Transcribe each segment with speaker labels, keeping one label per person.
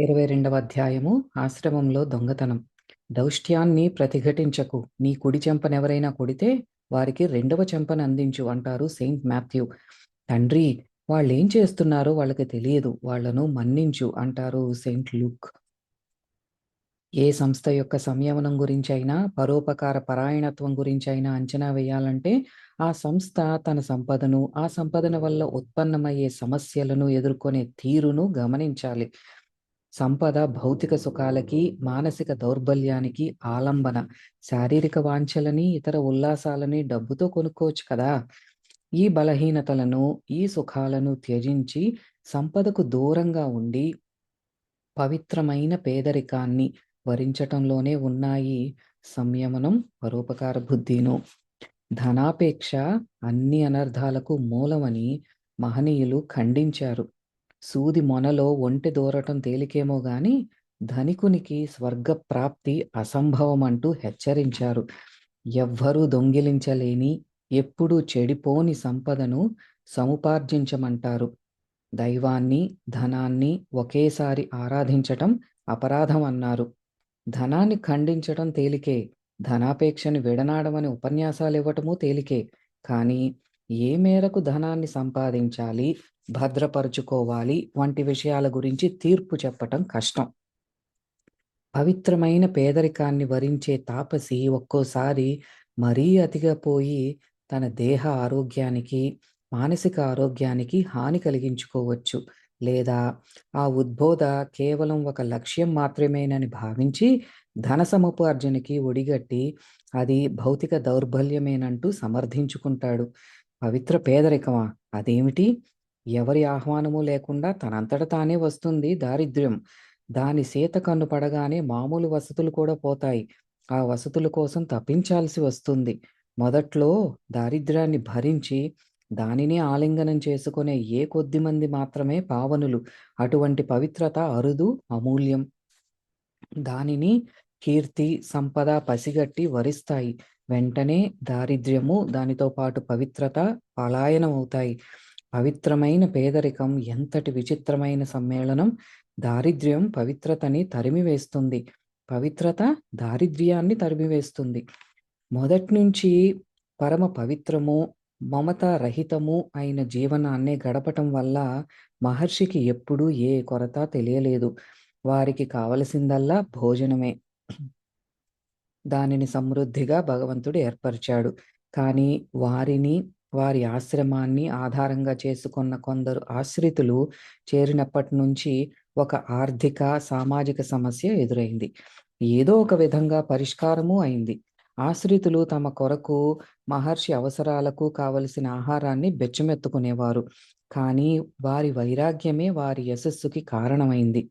Speaker 1: ఇరవై రెండవ అధ్యాయము ఆశ్రమంలో దొంగతనం. దౌష్ట్యాన్ని ప్రతిఘటించకు. నీ కుడి చెంపనెవరైనా కొడితే వారికి రెండవ చెంపను అందించు అంటారు సెయింట్ మాథ్యూ. తండ్రి వాళ్ళు ఏం చేస్తున్నారో వాళ్ళకి తెలియదు. వాళ్ళను మన్నించు అంటారు సెయింట్ లూక్. ఏ సంస్థ యొక్క సంయమనం గురించి అయినా పరోపకార పరాయణత్వం గురించి అయినా అంచనా వేయాలంటే ఆ సంస్థ తన సంపదను ఆ సంపదన వల్ల ఉత్పన్నమయ్యే సమస్యలను ఎదుర్కొనే తీరును గమనించాలి. సంపద భౌతిక సుఖాలకి మానసిక దౌర్బల్యానికి ఆలంబన. శారీరక వాంఛలని ఇతర ఉల్లాసాలని డబ్బుతో కొనుక్కోవచ్చు కదా. ఈ బలహీనతలను ఈ సుఖాలను త్యజించి సంపదకు దూరంగా ఉండి పవిత్రమైన పేదరికాన్ని వరించటంలోనే ఉన్నాయి సంయమనం పరోపకార బుద్ధిను. ధనాపేక్ష అన్ని అనర్థాలకు మూలమని మహనీయులు ఖండించారు. సూది మొనలో ఒంటె దూరటం తేలికేమో గాని ధనికునికి స్వర్గ ప్రాప్తి అసంభవం అంటూ హెచ్చరించారు. ఎవ్వరూ దొంగిలించలేని ఎప్పుడూ చెడిపోని సంపదను సముపార్జించమంటారు. దైవాన్ని ధనాన్ని ఒకేసారి ఆరాధించటం అపరాధం అన్నారు ధనాన్ని ఖండించటం తేలికే ధనాపేక్షని విడనాడమని ఉపన్యాసాలు ఇవ్వటము తేలికే కానీ ఏ మేరకు ధనాన్ని సంపాదించాలి భద్రపరుచుకోవాలి వంటి విషయాల గురించి తీర్పు చెప్పటం కష్టం. పవిత్రమైన పేదరికాన్ని వరించే తాపసి ఒక్కోసారి మరీ అతిగా పోయి తన దేహ ఆరోగ్యానికి మానసిక ఆరోగ్యానికి హాని కలిగించుకోవచ్చు. లేదా ఆ ఉద్బోధ కేవలం ఒక లక్ష్యం మాత్రమేనని భావించి ధన సముపార్జనకి ఒడిగట్టి అది భౌతిక దౌర్బల్యమేనంటూ సమర్థించుకుంటాడు. పవిత్ర పేదరికమా? అదేమిటి? ఎవరి ఆహ్వానము లేకుండా తనంతట తానే వస్తుంది దారిద్ర్యం. దాని సీత కన్ను పడగానే మామూలు వసతులు కూడా పోతాయి. ఆ వసతుల కోసం తప్పించాల్సి వస్తుంది. మొదట్లో దారిద్ర్యాన్ని భరించి దానిని ఆలింగనం చేసుకునే ఏ కొద్ది మంది మాత్రమే పావనులు. అటువంటి పవిత్రత అరుదు అమూల్యం. దానిని కీర్తి సంపద పసిగట్టి వరిస్తాయి. వెంటనే దారిద్ర్యము దానితో పాటు పవిత్రత పలాయనం అవుతాయి పవిత్రమైన పేదరికం ఎంతటి విచిత్రమైన సమ్మేళనం! దారిద్ర్యం పవిత్రతని తరిమివేస్తుంది. పవిత్రత దారిద్ర్యాన్ని తరిమివేస్తుంది. మొదటి నుంచి పరమ పవిత్రము మమత రహితము అయిన జీవనాన్ని గడపటం వల్ల మహర్షికి ఎప్పుడూ ఏ కొరత తెలియలేదు. వారికి కావలసిందల్లా భోజనమే. దానిని సమృద్ధిగా భగవంతుడు ఏర్పరిచాడు. కానీ వారిని వారి ఆశ్రమాన్ని ఆధారంగా చేసుకున్న కొందరు ఆశ్రితులు చేరినప్పటి నుంచి ఒక ఆర్థిక సామాజిక సమస్య ఎదురైంది. ఏదో ఒక విధంగా పరిష్కారము అయింది. ఆశ్రితులు తమ కొరకు మహర్షి అవసరాలకు కావలసిన ఆహారాన్ని బెచ్చమెత్తుకునేవారు. కానీ వారి వైరాగ్యమే వారి యశస్సుకి కారణమైంది.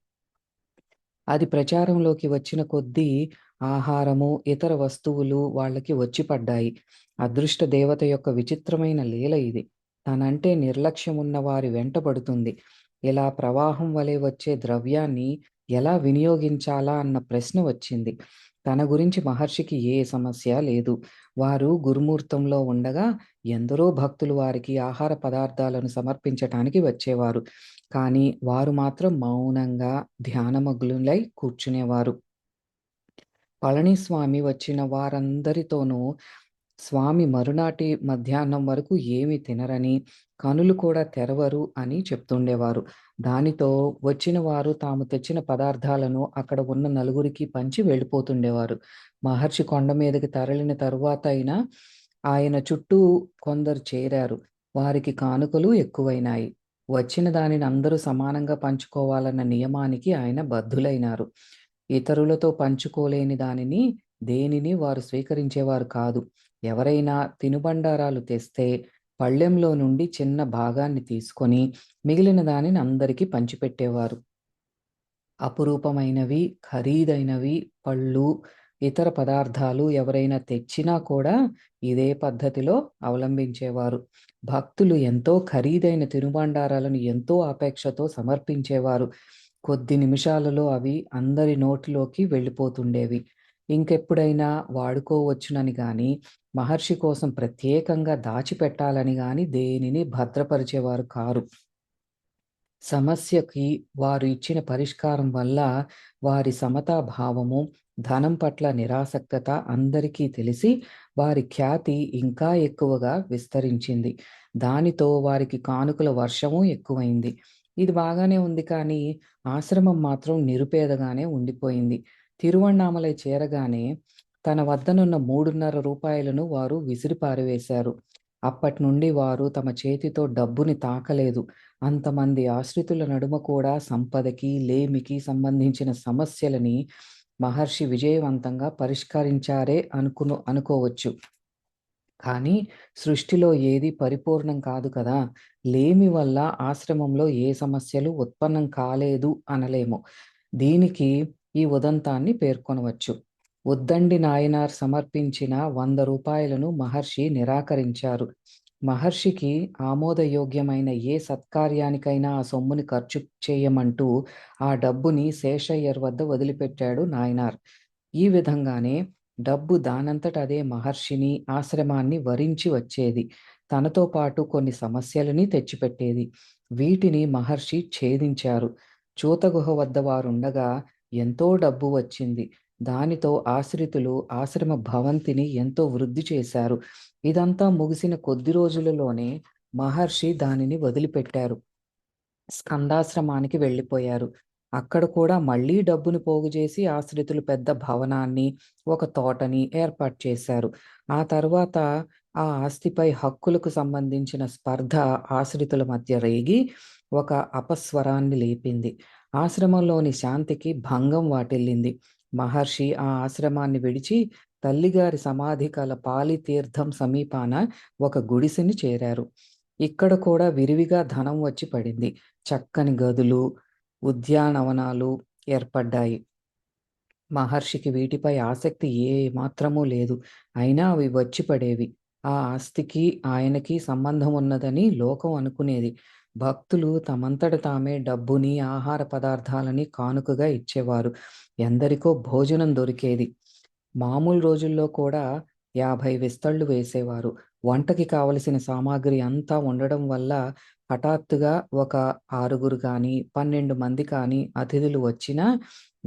Speaker 1: అది ప్రచారంలోకి వచ్చిన కొద్దీ ఆహారము ఇతర వస్తువులు వాళ్ళకి వచ్చి పడ్డాయి. అదృష్ట దేవత యొక్క విచిత్రమైన లీల ఇది. తనంటే నిర్లక్ష్యం ఉన్న వారి వెంటబడుతుంది ఇలా ప్రవాహం వలె వచ్చే ద్రవ్యాన్ని ఎలా వినియోగించాలా అన్న ప్రశ్న వచ్చింది. తన గురించి మహర్షికి ఏ సమస్య లేదు. వారు గురుమూర్తంలో ఉండగా ఎందరో భక్తులు వారికి ఆహార పదార్థాలను సమర్పించటానికి వచ్చేవారు. కానీ వారు మాత్రం మౌనంగా ధ్యానమగ్నులై కూర్చునేవారు. పళనిస్వామి వచ్చిన వారందరితోనూ స్వామి మరునాటి మధ్యాహ్నం వరకు ఏమి తినరని కనులు కూడా తెరవరు అని చెప్తుండేవారు. దానితో వచ్చిన వారు తాము తెచ్చిన పదార్థాలను అక్కడ ఉన్న నలుగురికి పంచి వెళ్ళిపోతుండేవారు. మహర్షి కొండ మీదకి తరలిన తరువాత అయినా ఆయన చుట్టూ కొందరు చేరారు. వారికి కానుకలు ఎక్కువైనాయి. వచ్చిన దానిని అందరూ సమానంగా పంచుకోవాలన్న నియమానికి ఆయన బద్ధులైనారు. ఇతరులతో పంచుకోలేని దానిని దేనిని వారు స్వీకరించేవారు కాదు. ఎవరైనా తినుబండారాలు తెస్తే పళ్ళెంలో నుండి చిన్న భాగాన్ని తీసుకొని మిగిలిన దానిని అందరికీ పంచిపెట్టేవారు. అపురూపమైనవి ఖరీదైనవి పళ్ళు ఇతర పదార్థాలు ఎవరైనా తెచ్చినా కూడా ఇదే పద్ధతిలో అవలంబించేవారు. భక్తులు ఎంతో ఖరీదైన తినుబండారాలను ఎంతో అపేక్షతో సమర్పించేవారు. కొద్ది నిమిషాలలో అవి అందరి నోటిలోకి వెళ్ళిపోతుండేవి ఇంకెప్పుడైనా వాడుకోవచ్చునని గాని మహర్షి కోసం ప్రత్యేకంగా దాచిపెట్టాలని గాని దేనిని భద్రపరిచేవారు కారు సమస్యకి వారు ఇచ్చిన పరిష్కారం వల్ల వారి సమతా భావము, ధనం పట్ల నిరాసక్తత అందరికీ తెలిసి వారి ఖ్యాతి ఇంకా ఎక్కువగా విస్తరించింది. దానితో వారికి కానుకల వర్షము ఎక్కువైంది. ఇది బాగానే ఉంది కానీ ఆశ్రమం మాత్రం నిరుపేదగానే ఉండిపోయింది. తిరువణ్ణామలై చేరగానే తన వద్దనున్న మూడున్నర రూపాయలను వారు విసిరి అప్పటి నుండి వారు తమ చేతితో డబ్బుని తాకలేదు. అంతమంది ఆశ్రితుల నడుమ కూడా సంపదకి, లేమికి సంబంధించిన సమస్యలని మహర్షి విజయవంతంగా పరిష్కరించారే అనుకును అనుకోవచ్చు. కానీ సృష్టిలో ఏది పరిపూర్ణం కాదు కదా! లేమి వల్ల ఆశ్రమంలో ఏ సమస్యలు ఉత్పన్నం కాలేదు అనలేము. దీనికి ఈ ఉదంతాన్ని పేర్కొనవచ్చు. ఉద్దండి నాయనార్ సమర్పించిన వంద రూపాయలను మహర్షి నిరాకరించారు. మహర్షికి ఆమోదయోగ్యమైన ఏ సత్కార్యానికైనా ఆ సొమ్ముని ఖర్చు చేయమంటూ ఆ డబ్బుని శేషయ్యర్ వద్ద వదిలిపెట్టాడు నాయనార్. ఈ విధంగానే డబ్బు దానంతట అదే మహర్షిని, ఆశ్రమాన్ని వరించి వచ్చేది. తనతో పాటు కొన్ని సమస్యలని తెచ్చిపెట్టేది. వీటిని మహర్షి ఛేదించారు. చూతగుహ వద్ద వారుండగా ఎంతో డబ్బు వచ్చింది. దానితో ఆశ్రితులు ఆశ్రమ భవంతిని ఎంతో వృద్ధి చేశారు. ఇదంతా ముగిసిన కొద్ది రోజులలోనే మహర్షి దానిని వదిలిపెట్టారు. స్కందాశ్రమానికి వెళ్ళిపోయారు. అక్కడ కూడా మళ్ళీ పోగు చేసి ఆశ్రితులు పెద్ద భవనాన్ని, ఒక తోటని ఏర్పాటు చేశారు. ఆ తర్వాత ఆ ఆస్తిపై హక్కులకు సంబంధించిన స్పర్ధ ఆశ్రితుల మధ్య రేగి ఒక అపస్వరాన్ని లేపింది. ఆశ్రమంలోని శాంతికి భంగం వాటిల్లింది. మహర్షి ఆ ఆశ్రమాన్ని విడిచి తల్లిగారి సమాధి కల పాలితీర్థం సమీపాన ఒక గుడిసెని చేరారు. ఇక్కడ కూడా విరివిగా ధనం వచ్చి పడింది. చక్కని గదులు, ఉద్యానవనాలు ఏర్పడ్డాయి. మహర్షికి వీటిపై ఆసక్తి ఏ మాత్రమూ లేదు. అయినా అవి వచ్చి పడేవి. ఆ ఆస్తికి ఆయనకి సంబంధం ఉన్నదని లోకం అనుకునేది. భక్తులు తమంతట తామే డబ్బుని, ఆహార పదార్థాలని కానుకగా ఇచ్చేవారు. ఎందరికో భోజనం దొరికేది. మామూలు రోజుల్లో కూడా 50 విస్తళ్ళు వేసేవారు. వంటకి కావలసిన సామాగ్రి అంతా ఉండడం వల్ల హఠాత్తుగా ఒక ఆరుగురు కానీ, 12 మంది కానీ అతిథులు వచ్చినా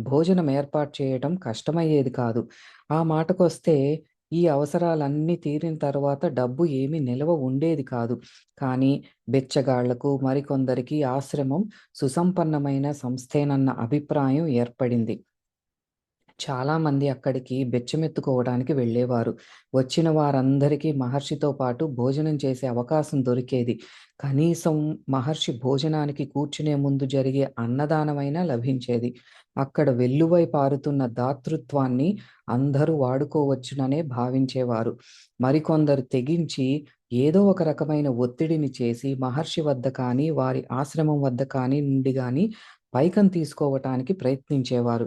Speaker 1: భోజనం ఏర్పాటు చేయటం కష్టమయ్యేది కాదు. ఆ మాటకొస్తే ఈ అవసరాలన్నీ తీరిన తర్వాత డబ్బు ఏమీ నిల్వ ఉండేది కాదు. కానీ బెచ్చగాళ్ళకు మరికొందరికి ఆశ్రమం సుసంపన్నమైన సంస్థేనన్న అభిప్రాయం ఏర్పడింది. చాలామంది అక్కడికి బెచ్చమెత్తుకోవడానికి వెళ్ళేవారు. వచ్చిన వారందరికీ మహర్షితో పాటు భోజనం చేసే అవకాశం దొరికేది. కనీసం మహర్షి భోజనానికి కూర్చునే ముందు జరిగే అన్నదానమైనా లభించేది. అక్కడ వెల్లువై పారుతున్న దాతృత్వాన్ని అందరూ వాడుకోవచ్చుననే భావించేవారు. మరికొందరు తెగించి ఏదో ఒక రకమైన ఒత్తిడిని చేసి మహర్షి వద్ద కానీ, వారి ఆశ్రమం వద్ద కానీ నుండి కానీ పైకం తీసుకోవటానికి ప్రయత్నించేవారు.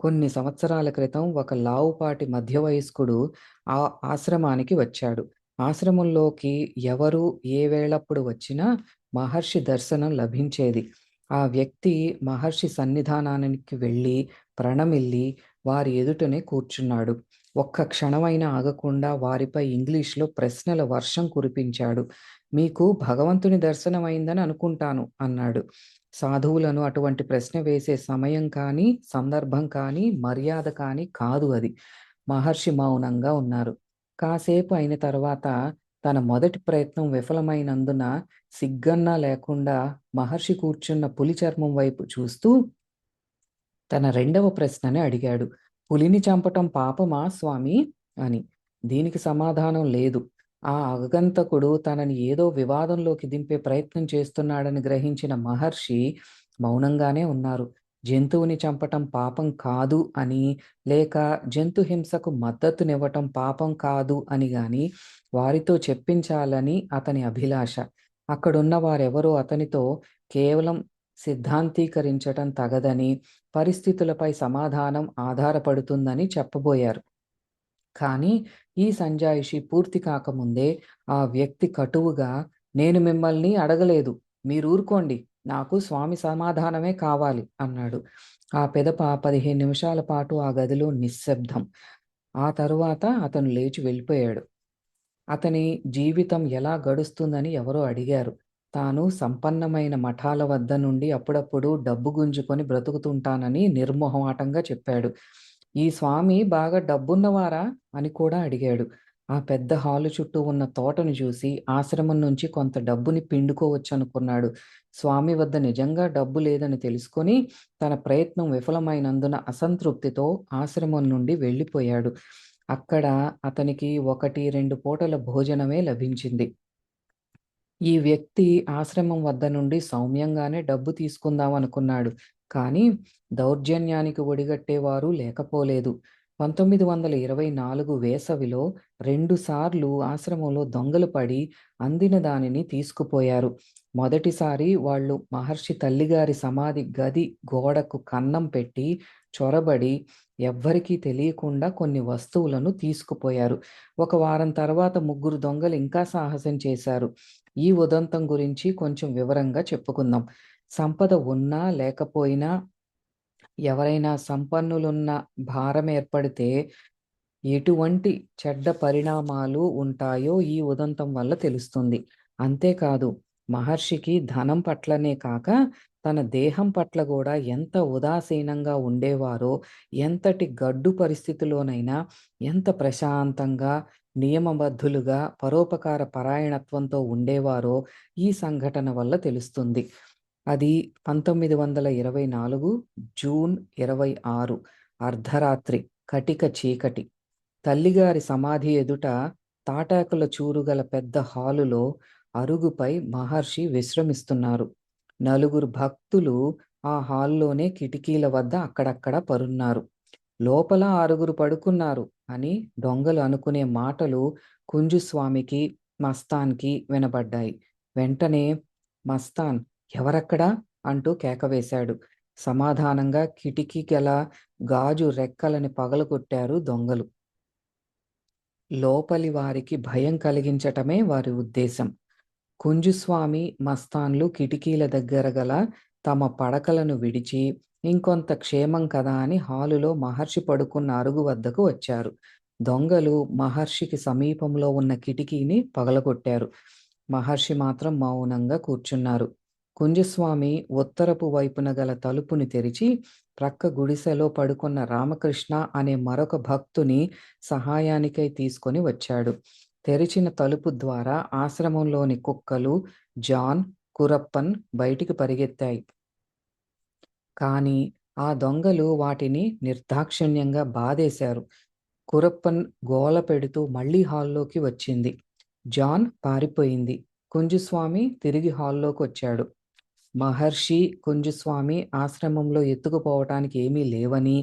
Speaker 1: కొన్ని సంవత్సరాల క్రితం ఒక లావుపాటి మధ్య వయస్కుడు ఆ ఆశ్రమానికి వచ్చాడు. ఆశ్రమంలోకి ఎవరు ఏ వేళప్పుడు వచ్చినా మహర్షి దర్శనం లభించేది. ఆ వ్యక్తి మహర్షి సన్నిధానానికి వెళ్ళి ప్రణమిల్లి వారి ఎదుటనే కూర్చున్నాడు. ఒక్క క్షణమైనా ఆగకుండా వారిపై ఇంగ్లీష్‌లో ప్రశ్నల వర్షం కురిపించాడు. "మీకు భగవంతుని దర్శనమైందని అనుకుంటాను" అన్నాడు. సాధువులను అటువంటి ప్రశ్న వేసే సమయం కానీ, సందర్భం కానీ, మర్యాద కానీ కాదు అది. మహర్షి మౌనంగా ఉన్నారు. కాసేపు అయిన తర్వాత తన మొదటి ప్రయత్నం విఫలమైనందున సిగ్గన్నా లేకుండా మహర్షి కూర్చున్న పులి చర్మం వైపు చూస్తూ తన రెండవ ప్రశ్నని అడిగాడు. "పులిని చంపటం పాపమా స్వామి అని. దీనికి సమాధానం లేదు. ఆ అగంతకుడు తనని ఏదో వివాదంలోకి దింపే ప్రయత్నం చేస్తున్నాడని గ్రహించిన మహర్షి మౌనంగానే ఉన్నారు. జంతువుని చంపటం పాపం కాదు అని, లేక జంతు హింసకు మద్దతునివ్వటం పాపం కాదు అని గాని వారితో చెప్పించాలని అతని అభిలాష. అక్కడున్న వారెవరో అతనితో కేవలం సిద్ధాంతీకరించటం తగదని, పరిస్థితులపై సమాధానం ఆధారపడుతుందని చెప్పబోయారు. కానీ ఈ సంజాయిషి పూర్తి కాకముందే ఆ వ్యక్తి కటువుగా "నేను మిమ్మల్ని అడగలేదు. మీరు ఊరుకోండి నాకు స్వామి సమాధానమే కావాలి" అన్నాడు. ఆ పెదప పదిహేను నిమిషాల పాటు ఆ గదిలో నిశ్శబ్దం. ఆ తరువాత అతను లేచి వెళ్ళిపోయాడు. అతని జీవితం ఎలా గడుస్తుందని ఎవరో అడిగారు. తాను సంపన్నమైన మఠాల వద్ద నుండి అప్పుడప్పుడు డబ్బు గుంజుకొని బ్రతుకుతుంటానని నిర్మోహమాటంగా చెప్పాడు. ఈ స్వామి బాగా డబ్బున్నవారా? అని కూడా అడిగాడు. ఆ పెద్ద హాలు చుట్టూ ఉన్న తోటను చూసి ఆశ్రమం నుంచి కొంత డబ్బుని పిండుకోవచ్చనుకున్నాడు. స్వామి వద్ద నిజంగా డబ్బు లేదని తెలుసుకొని తన ప్రయత్నం విఫలమైనందున అసంతృప్తితో ఆశ్రమం నుండి వెళ్ళిపోయాడు. అక్కడ అతనికి ఒకటి, రెండు పూటల భోజనమే లభించింది. ఈ వ్యక్తి ఆశ్రమం వద్ద నుండి సౌమ్యంగానే డబ్బు తీసుకుందాం అనుకున్నాడు కానీ దౌర్జన్యానికి ఒడిగట్టేవారు లేకపోలేదు. 1924 వేసవిలో రెండుసార్లు ఆశ్రమంలో దొంగలు పడి అందిన దానిని తీసుకుపోయారు. మొదటిసారి వాళ్ళు మహర్షి తల్లిగారి సమాధి గది గోడకు కన్నం పెట్టి చొరబడి ఎవ్వరికీ తెలియకుండా కొన్ని వస్తువులను తీసుకుపోయారు. ఒక వారం తర్వాత ముగ్గురు దొంగలు ఇంకా సాహసం చేశారు. ఈ ఉదంతం గురించి కొంచెం వివరంగా చెప్పుకుందాం. సంపద ఉన్నా లేకపోయినా ఎవరైనా సంపన్నులున్న భారం ఏర్పడితే ఎటువంటి చెడ్డ పరిణామాలు ఉంటాయో ఈ ఉదంతం వల్ల తెలుస్తుంది. అంతేకాదు మహర్షికి ధనం పట్లనే కాక తన దేహం పట్ల కూడా ఎంత ఉదాసీనంగా ఉండేవారో, ఎంతటి గడ్డు పరిస్థితిలోనైనా ఎంత ప్రశాంతంగా, నియమబద్ధులుగా, పరోపకార పరాయణత్వంతో ఉండేవారో ఈ సంఘటన వల్ల తెలుస్తుంది. అది 1924 జూన్ 26 అర్ధరాత్రి కటిక చీకటి. తల్లిగారి సమాధి ఎదుట తాటాకుల చూరుగల పెద్ద హాలులో అరుగుపై మహర్షి విశ్రమిస్తున్నారు. నలుగురు భక్తులు ఆ హాల్లోనే కిటికీల వద్ద అక్కడక్కడ పరున్నారు. లోపల ఆరుగురు పడుకున్నారు అని దొంగలు అనుకునే మాటలు కుంజుస్వామికి, మస్తాన్‌కి వినబడ్డాయి. వెంటనే మస్తాన్ ఎవరక్కడ? అంటూ కేకవేశాడు. సమాధానంగా కిటికీ గల గాజు రెక్కలని పగలగొట్టారు దొంగలు. లోపలి వారికి భయం కలిగించటమే వారి ఉద్దేశం. కుంజుస్వామి, మస్తాన్లు కిటికీల దగ్గర గల తమ పడకలను విడిచి ఇంకొంత క్షేమం కదా అని హాలులో మహర్షి పడుకున్న అరుగు వద్దకు వచ్చారు. దొంగలు మహర్షికి సమీపంలో ఉన్న కిటికీని పగలగొట్టారు. మహర్షి మాత్రం మౌనంగా కూర్చున్నారు. కుంజస్వామి ఉత్తరపు వైపున గల తలుపుని తెరిచి ప్రక్క గుడిసెలో పడుకున్న రామకృష్ణ అనే మరొక భక్తుని సహాయానికై తీసుకొని వచ్చాడు. తెరిచిన తలుపు ద్వారా ఆశ్రమంలోని కుక్కలు జాన్, కురప్పన్ బయటికి పరిగెత్తాయి. కానీ ఆ దొంగలు వాటిని నిర్దాక్షిణ్యంగా బాధేశారు. కురప్పన్ గోల పెడుతూ మళ్ళీ హాల్లోకి వచ్చింది. జాన్ పారిపోయింది. కుంజుస్వామి తిరిగి హాల్లోకి వచ్చాడు మహర్షి, కుంజుస్వామి ఆశ్రమంలో ఎత్తుకుపోవటానికి ఏమీ లేవని,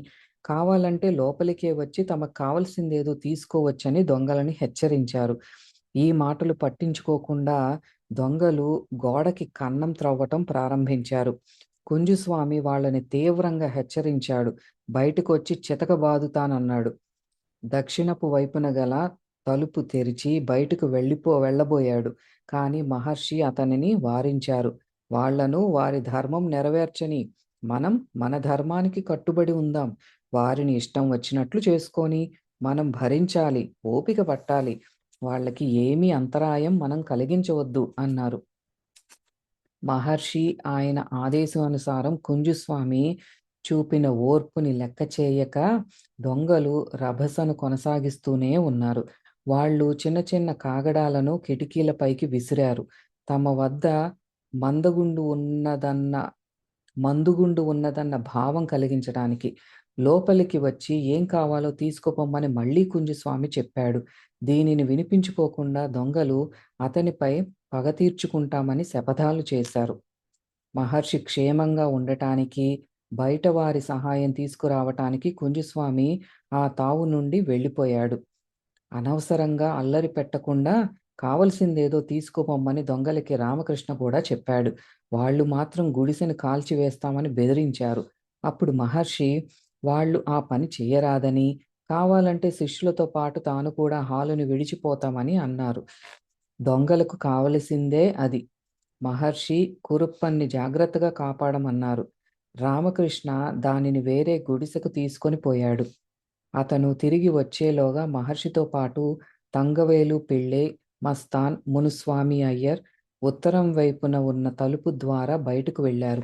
Speaker 1: కావాలంటే లోపలికే వచ్చి తమకు కావలసిందేదో తీసుకోవచ్చని దొంగలని హెచ్చరించారు. ఈ మాటలు పట్టించుకోకుండా దొంగలు గోడకి కన్నం త్రవ్వటం ప్రారంభించారు. కుంజుస్వామి వాళ్ళని తీవ్రంగా హెచ్చరించాడు. బయటకొచ్చి చితకబాదుతానన్నాడు. దక్షిణపు వైపున గల తలుపు తెరిచి బయటకు వెళ్ళిపో వెళ్ళబోయాడు. కానీ మహర్షి అతనిని వారించారు. వాళ్ళను వారి ధర్మం నెరవేర్చని మనం మన ధర్మానికి కట్టుబడి ఉందాం. వారిని ఇష్టం వచ్చినట్లు చేసుకొని మనం భరించాలి. ఓపిక పట్టాలి. వాళ్ళకి ఏమీ అంతరాయం మనం కలిగించవద్దు అన్నారు. మహర్షి ఆయన ఆదేశానుసారం కుంజుస్వామి చూపిన ఓర్పుని లెక్క చేయక దొంగలు రభసను కొనసాగిస్తూనే ఉన్నారు. వాళ్ళు చిన్న చిన్న కాగడాలను కిటికీల పైకి విసిరారు. తమ వద్ద మందగుండు ఉన్నదన్న మందుగుండు ఉన్నదన్న భావం కలిగించడానికి లోపలికి వచ్చి ఏం కావాలో తీసుకుపోమ్మని మళ్ళీ కుంజుస్వామి చెప్పాడు. దీనిని వినిపించుకోకుండా దొంగలు అతనిపై పగ తీర్చుకుంటామని శపథాలు చేశారు. మహర్షి క్షేమంగా ఉండటానికి, బయట వారి సహాయం తీసుకురావటానికి కుంజుస్వామి ఆ తావు నుండి వెళ్ళిపోయాడు. అనవసరంగా అల్లరి పెట్టకుండా కావలసిందేదో తీసుకుపోమ్మని దొంగలకి రామకృష్ణ కూడా చెప్పాడు. వాళ్ళు మాత్రం గుడిసెను కాల్చివేస్తామని బెదిరించారు. అప్పుడు మహర్షి వాళ్ళు ఆ పని చేయరాదని కావాలంటే శిష్యులతో పాటు తాను కూడా హాలుని విడిచిపోతామని అన్నారు. దొంగలకు కావలసిందే అది. మహర్షి కురుప్పన్ని జాగ్రత్తగా కాపాడమన్నారు. రామకృష్ణ దానిని వేరే గుడిసెకు తీసుకొని పోయాడు. అతను తిరిగి వచ్చేలోగా మహర్షితో పాటు తంగవేలు పిళ్ళే మస్తాన్, మునుస్వామి అయ్యర్ ఉత్తరం వైపున ఉన్న తలుపు ద్వారా బయటకు వెళ్ళారు.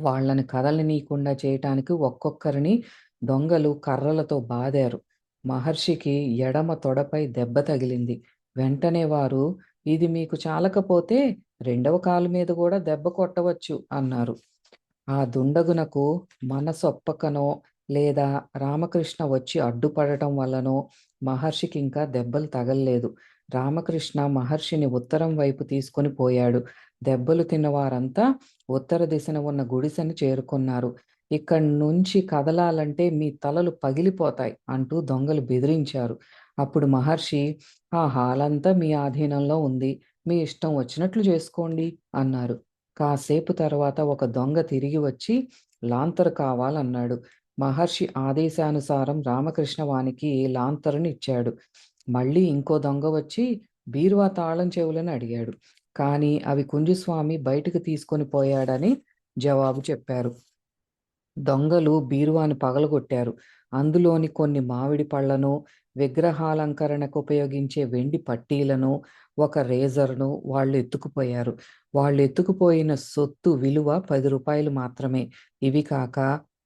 Speaker 1: వాళ్ళని కదలనీయకుండా చేయటానికి ఒక్కొక్కరిని దొంగలు కర్రలతో బాదారు. మహర్షికి ఎడమ తొడపై దెబ్బ తగిలింది. వెంటనే వారు ఇది మీకు చాలకపోతే రెండవ కాలు మీద కూడా దెబ్బ కొట్టవచ్చు అన్నారు. ఆ దుండగునకు మనసొప్పకనో లేదా రామకృష్ణ వచ్చి అడ్డుపడటం వల్లనో మహర్షికి ఇంకా దెబ్బలు తగలలేదు రామకృష్ణ మహర్షిని ఉత్తరం వైపు తీసుకొని పోయాడు. దెబ్బలు తిన్న వారంతా ఉత్తర దిశన ఉన్న గుడిసెను చేరుకున్నారు. ఇక్కడి నుంచి కదలాలంటే మీ తలలు పగిలిపోతాయి అంటూ దొంగలు బెదిరించారు. అప్పుడు మహర్షి ఆ హాలంతా మీ ఆధీనంలో ఉంది. మీ ఇష్టం వచ్చినట్లు చేసుకోండి అన్నారు. కాసేపు తర్వాత ఒక దొంగ తిరిగి వచ్చి లాంతరు కావాలన్నాడు. మహర్షి ఆదేశానుసారం రామకృష్ణ వానికి లాంతరుని ఇచ్చాడు. మళ్ళీ ఇంకో దొంగ వచ్చి బీరువా తాళం చెవులని అడిగాడు. కానీ అవి కుంజుస్వామి బయటకు తీసుకొని పోయాడని జవాబు చెప్పారు. దొంగలు బీరువాను పగలగొట్టారు. అందులోని కొన్ని మామిడి పళ్ళను, విగ్రహాలంకరణకు ఉపయోగించే వెండి పట్టీలను, ఒక రేజర్‌ను వాళ్ళు ఎత్తుకుపోయారు. వాళ్ళు ఎత్తుకుపోయిన సొత్తు విలువ పది రూపాయలు మాత్రమే. ఇవి కాక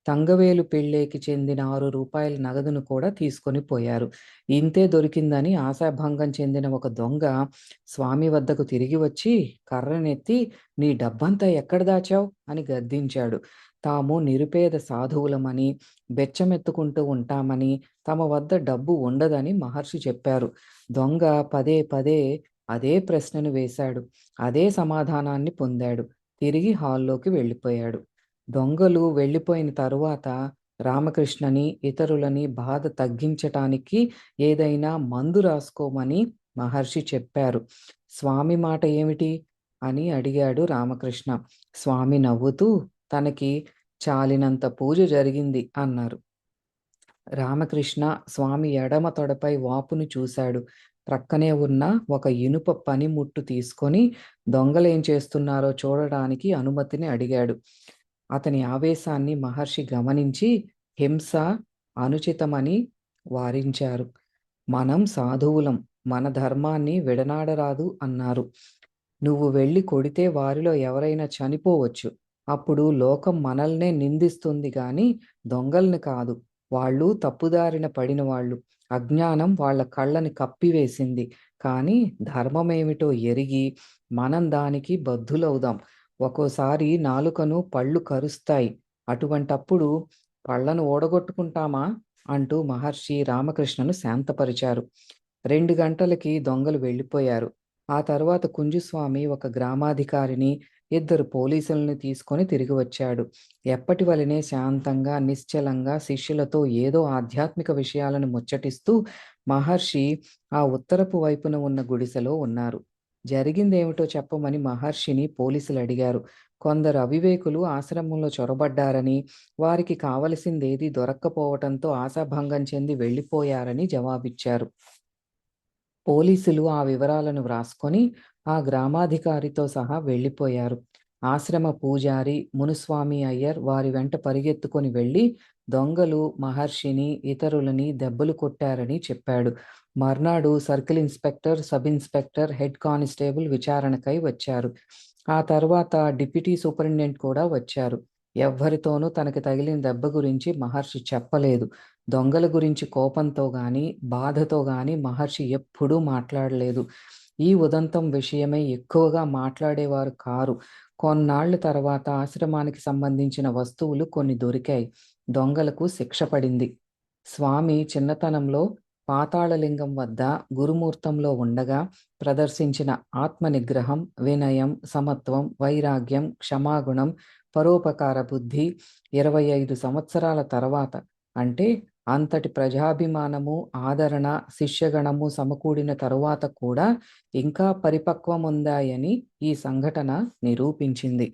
Speaker 1: తంగవేలు పెళ్ళేకి చెందిన ఆరు రూపాయల నగదును కూడా తీసుకొని పోయారు. ఇంతే దొరికిందని ఆశాభంగం చెందిన ఒక దొంగ స్వామి వద్దకు తిరిగి వచ్చి కర్రనెత్తి నీ డబ్బంతా ఎక్కడ దాచావు అని గద్దించాడు. తాము నిరుపేద సాధువులమని, బెచ్చమెత్తుకుంటూ ఉంటామని, తమ వద్ద డబ్బు ఉండదని మహర్షి చెప్పారు. దొంగ పదే పదే అదే ప్రశ్నను వేశాడు. అదే సమాధానాన్ని పొందాడు. తిరిగి హాల్లోకి వెళ్ళిపోయాడు. దొంగలు వెళ్ళిపోయిన తరువాత రామకృష్ణని, ఇతరులని బాధ తగ్గించటానికి ఏదైనా మందు రాసుకోమని మహర్షి చెప్పారు. స్వామి మాట ఏమిటి? అని అడిగాడు రామకృష్ణ. స్వామి నవ్వుతూ తనకి చాలినంత పూజ జరిగింది అన్నారు. రామకృష్ణ స్వామి ఎడమ తొడపై వాపును చూశాడు. ప్రక్కనే ఉన్న ఒక ఇనుప పనిముట్టు తీసుకొని దొంగలేం చేస్తున్నారో చూడడానికి అనుమతిని అడిగాడు. అతని ఆవేశాన్ని మహర్షి గమనించి హింస అనుచితమని వారించారు. మనం సాధువులం. మన ధర్మాన్ని విడనాడరాదు అన్నారు. నువ్వు వెళ్ళి కొడితే వారిలో ఎవరైనా చనిపోవచ్చు. అప్పుడు లోకం మనల్నే నిందిస్తుంది గాని దొంగల్ని కాదు. వాళ్ళు తప్పుదారిన పడిన వాళ్ళు అజ్ఞానం వాళ్ళ కళ్ళని కప్పివేసింది. కానీ ధర్మమేమిటో ఎరిగి మనం దానికి బద్ధులవుదాం. ఒక్కోసారి నాలుకను పళ్ళు కరుస్తాయి. అటువంటప్పుడు పళ్ళను ఓడగొట్టుకుంటామా అంటూ మహర్షి రామకృష్ణను శాంతపరిచారు. రెండు గంటలకి దొంగలు వెళ్ళిపోయారు. ఆ తర్వాత కుంజుస్వామి ఒక గ్రామాధికారిని, ఇద్దరు పోలీసులను తీసుకొని తిరిగి వచ్చాడు. ఎప్పటి వలనే శాంతంగా, నిశ్చలంగా శిష్యులతో ఏదో ఆధ్యాత్మిక విషయాలను ముచ్చటిస్తూ మహర్షి ఆ ఉత్తరపు వైపున ఉన్న గుడిసెలో ఉన్నారు. జరిగిందేమిటో చెప్పమని మహర్షిని పోలీసులు అడిగారు కొందరు అవివేకులు ఆశ్రమంలో చొరబడ్డారని, వారికి కావలసిందేది దొరక్కపోవటంతో ఆశాభంగం చెంది వెళ్ళిపోయారని జవాబిచ్చారు. పోలీసులు ఆ వివరాలను వ్రాసుకొని ఆ గ్రామాధికారితో సహా వెళ్ళిపోయారు. ఆశ్రమ పూజారి మునుస్వామి అయ్యర్ వారి వెంట పరిగెత్తుకొని వెళ్ళి దొంగలు మహర్షిని, ఇతరులని దెబ్బలు కొట్టారని చెప్పాడు. మర్నాడు circle inspector, sub inspector, head constable విచారణకై వచ్చారు. ఆ తర్వాత డిప్యూటీ సూపరింటెండెంట్ కూడా వచ్చారు. ఎవ్వరితోనూ తనకి తగిలిన దెబ్బ గురించి మహర్షి చెప్పలేదు. దొంగల గురించి కోపంతో గాని బాధతో గాని మహర్షి ఎప్పుడూ మాట్లాడలేదు. ఈ ఉదంతం విషయమై ఎక్కువగా మాట్లాడేవారు కారు. కొన్నాళ్ళ తర్వాత ఆశ్రమానికి సంబంధించిన వస్తువులు కొన్ని దొరికాయి. దొంగలకు శిక్ష పడింది. స్వామి చిన్నతనంలో పాతాళలింగం వద్ద గురుమూర్తంలో ఉండగా ప్రదర్శించిన ఆత్మ నిగ్రహం, వినయం, సమత్వం, వైరాగ్యం, క్షమాగుణం, పరోపకార బుద్ధి ఇరవై ఐదు సంవత్సరాల తర్వాత అంటే అంతటి ప్రజాభిమానము, ఆదరణ, శిష్యగణము సమకూడిన తరువాత కూడా ఇంకా పరిపక్వముందాయని ఈ సంఘటన నిరూపించింది.